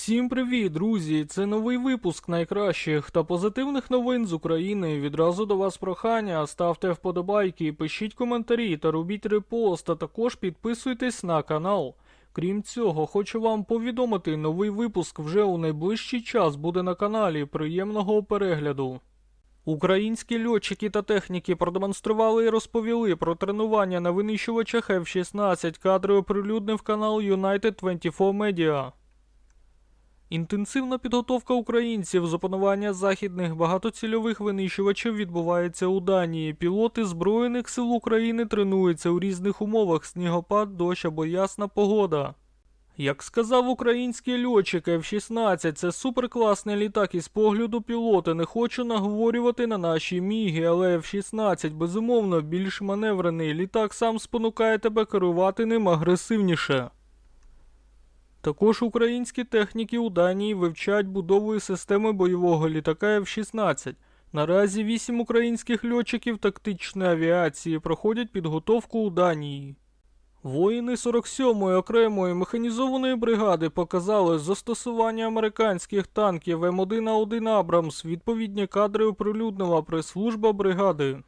Всім привіт, друзі! Це новий випуск найкращих та позитивних новин з України. Відразу до вас прохання. Ставте вподобайки, пишіть коментарі та робіть репост, а також підписуйтесь на канал. Крім цього, хочу вам повідомити, новий випуск вже у найближчий час буде на каналі. Приємного перегляду. Українські льотчики та техніки продемонстрували і розповіли про тренування на винищувачах F-16. Кадри оприлюднив канал United 24 Media. Інтенсивна підготовка українців з опанування західних багатоцільових винищувачів відбувається у Данії. Пілоти Збройних сил України тренуються у різних умовах снігопад, дощ або ясна погода. Як сказав український льотчик F-16, це суперкласний літак із погляду пілота. Не хочу наговорювати на наші міги, але F-16 безумовно більш маневрений. Літак сам спонукає тебе керувати ним агресивніше. Також українські техніки у Данії вивчають будову системи бойового літака F-16. Наразі вісім українських льотчиків тактичної авіації проходять підготовку у Данії. Воїни 47-ї окремої механізованої бригади показали застосування американських танків М1А1 Абрамс. Відповідні кадри оприлюднила прес-служба бригади.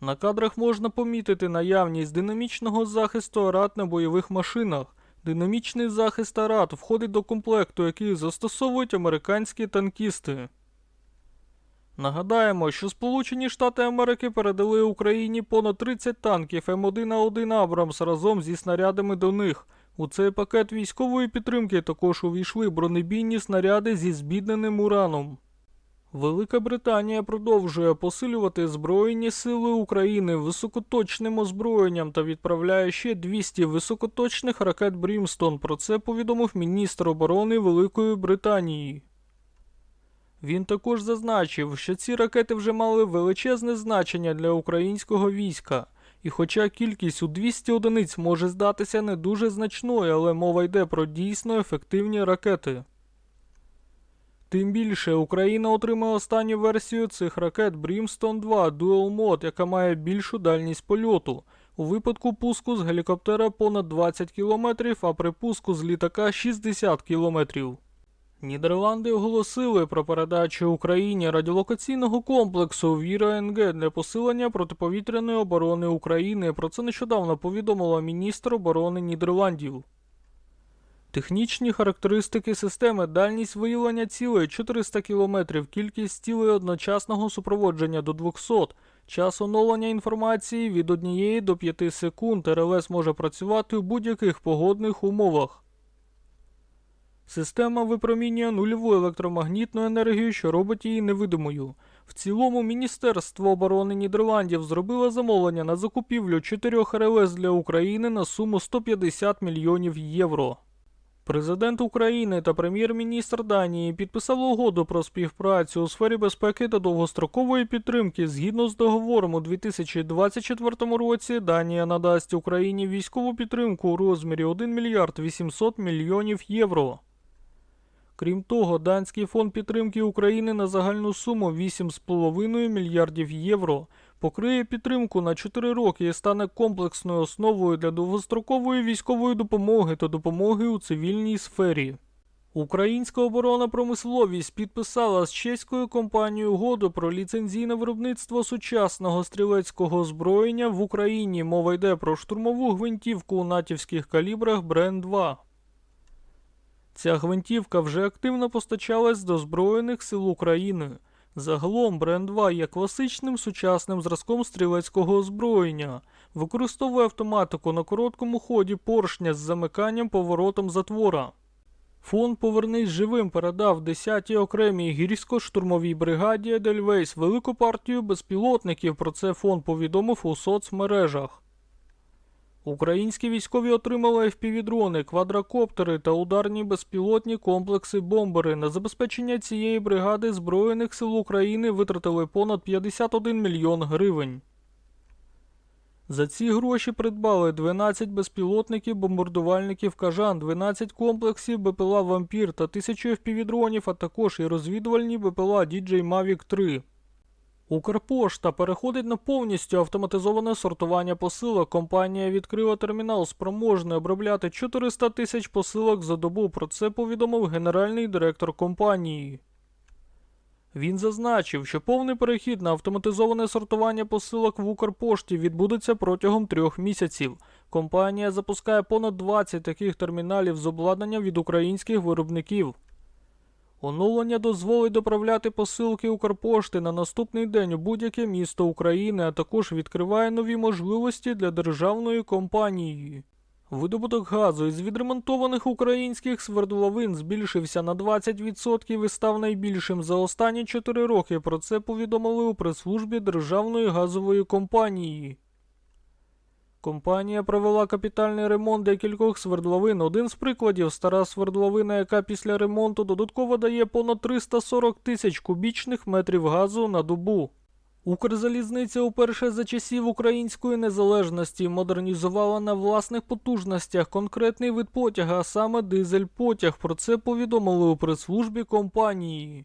На кадрах можна помітити наявність динамічного захисту арат на бойових машинах. Динамічний захист арат входить до комплекту, який застосовують американські танкісти. Нагадаємо, що Сполучені Штати Америки передали Україні понад 30 танків М1А1 Абрамс разом зі снарядами до них. У цей пакет військової підтримки також увійшли бронебійні снаряди зі збідненим ураном. Велика Британія продовжує посилювати Збройні сили України високоточним озброєнням та відправляє ще 200 високоточних ракет Брімстон. Про це повідомив міністр оборони Великої Британії. Він також зазначив, що ці ракети вже мали величезне значення для українського війська. І хоча кількість у 200 одиниць може здатися не дуже значною, але мова йде про дійсно ефективні ракети. Тим більше Україна отримає останню версію цих ракет Brimstone 2 Dual Mode, яка має більшу дальність польоту. У випадку пуску з гелікоптера понад 20 км, а при пуску з літака 60 км. Нідерланди оголосили про передачу Україні радіолокаційного комплексу Віра НГ для посилення протиповітряної оборони України. Про це нещодавно повідомила міністр оборони Нідерландів. Технічні характеристики системи, дальність виявлення цілей 400 км, кількість цілей одночасного супроводження до 200, час оновлення інформації від 1 до 5 секунд. РЛС може працювати у будь-яких погодних умовах. Система випромінює нульову електромагнітну енергію, що робить її невидимою. В цілому Міністерство оборони Нідерландів зробило замовлення на закупівлю 4 РЛС для України на суму 150 мільйонів євро. Президент України та прем'єр-міністр Данії підписали угоду про співпрацю у сфері безпеки та довгострокової підтримки. Згідно з договором у 2024 році Данія надасть Україні військову підтримку у розмірі 1 мільярд 800 мільйонів євро. Крім того, данський фонд підтримки України на загальну суму 8,5 мільярдів євро покриє підтримку на 4 роки і стане комплексною основою для довгострокової військової допомоги та допомоги у цивільній сфері. Українська оборонна промисловість підписала з чеською компанією угоду про ліцензійне виробництво сучасного стрілецького озброєння в Україні. Мова йде про штурмову гвинтівку у натівських калібрах Брен 2. Ця гвинтівка вже активно постачалась до Збройних сил України. Загалом Брен 2 є класичним сучасним зразком стрілецького озброєння, використовує автоматику на короткому ході поршня з замиканням поворотом затвора. Фонд Повернись живим передав 10-й окремій гірсько-штурмовій бригаді Едельвейс велику партію безпілотників. Про це фонд повідомив у соцмережах. Українські військові отримали FPV-дрони, квадрокоптери та ударні безпілотні комплекси бомбери. На забезпечення цієї бригади Збройних сил України витратили понад 51 мільйон гривень. За ці гроші придбали 12 безпілотників бомбардувальників Кажан, 12 комплексів БПЛА Вампір та 1000 FPV-дронів, а також і розвідувальні БПЛА DJ Mavic 3. Укрпошта переходить на повністю автоматизоване сортування посилок. Компанія відкрила термінал, спроможний обробляти 400 тисяч посилок за добу. Про це повідомив генеральний директор компанії. Він зазначив, що повний перехід на автоматизоване сортування посилок в Укрпошті відбудеться протягом трьох місяців. Компанія запускає понад 20 таких терміналів з обладнанням від українських виробників. Оновлення дозволить доправляти посилки Укрпошти на наступний день у будь-яке місто України, а також відкриває нові можливості для державної компанії. Видобуток газу із відремонтованих українських свердловин збільшився на 20% і став найбільшим за останні 4 роки. Про це повідомили у прес-службі Державної газової компанії. Компанія провела капітальний ремонт декількох свердловин. Один з прикладів стара свердловина, яка після ремонту додатково дає понад 340 тисяч кубічних метрів газу на добу. Укрзалізниця уперше за часів української незалежності модернізувала на власних потужностях конкретний вид потяга, а саме дизель-потяг. Про це повідомили у прес-службі компанії.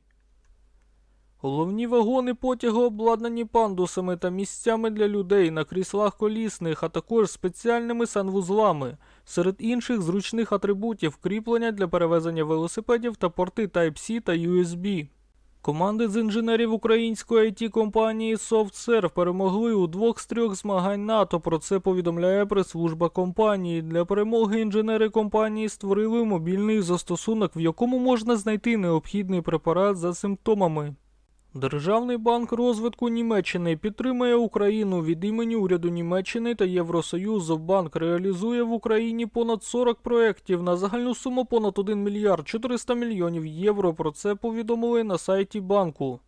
Головні вагони потягу обладнані пандусами та місцями для людей на кріслах колісних, а також спеціальними санвузлами. Серед інших зручних атрибутів кріплення для перевезення велосипедів та порти Type-C та USB. Команди з інженерів української it компанії SoftServe перемогли у двох з трьох змагань НАТО. Про це повідомляє прес-служба компанії. Для перемоги інженери компанії створили мобільний застосунок, в якому можна знайти необхідний препарат за симптомами. Державний банк розвитку Німеччини підтримує Україну від імені уряду Німеччини та Євросоюзу. Банк реалізує в Україні понад 40 проєктів на загальну суму понад 1 мільярд 400 мільйонів євро. Про це повідомили на сайті банку.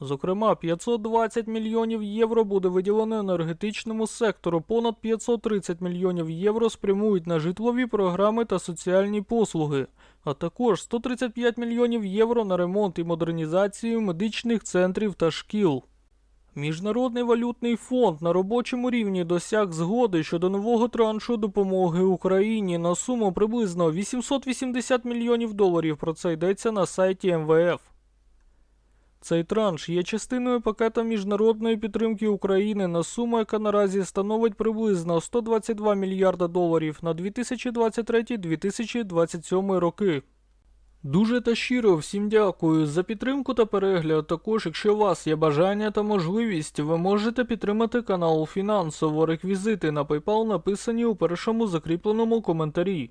Зокрема, 520 мільйонів євро буде виділено енергетичному сектору, понад 530 мільйонів євро спрямують на житлові програми та соціальні послуги, а також 135 мільйонів євро на ремонт і модернізацію медичних центрів та шкіл. Міжнародний валютний фонд на робочому рівні досяг згоди щодо нового траншу допомоги Україні на суму приблизно 880 мільйонів доларів. Про це йдеться на сайті МВФ. Цей транш є частиною пакета міжнародної підтримки України на суму, яка наразі становить приблизно 122 мільярда доларів на 2023-2027 роки. Дуже та щиро всім дякую за підтримку та перегляд. Також, якщо у вас є бажання та можливість, ви можете підтримати канал фінансово. Реквізити на PayPal написані у першому закріпленому коментарі.